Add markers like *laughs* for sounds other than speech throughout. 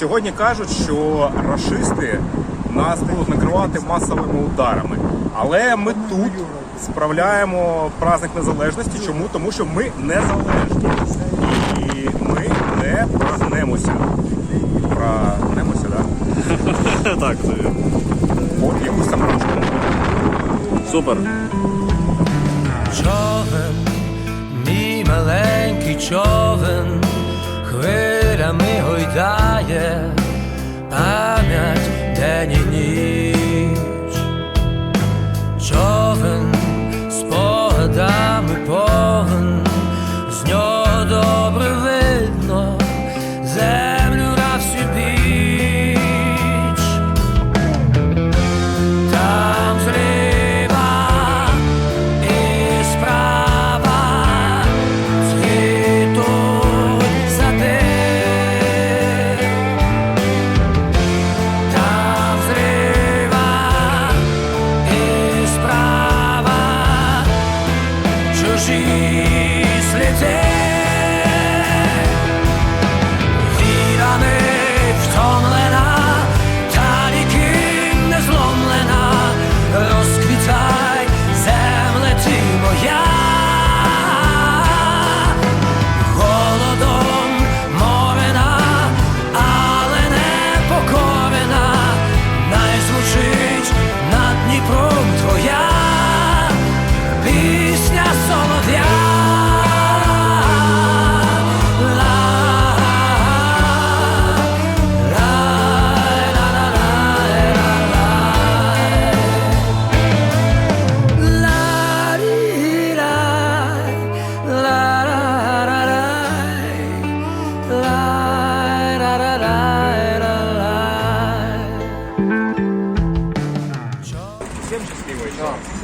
Сьогодні кажуть, що рашисти нас будуть накривати масовими ударами. Але ми тут справляємо праздник незалежності. Чому? Тому що ми незалежні. І ми не прогнемося. Прогнемося, так? *laughs* Так, це вірно. Якусь там рашку. Супер. Човен, мій маленький човен, хвилями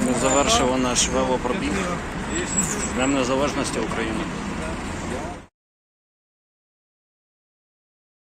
Ми завершили наш велопробіг. З Днем Незалежності України.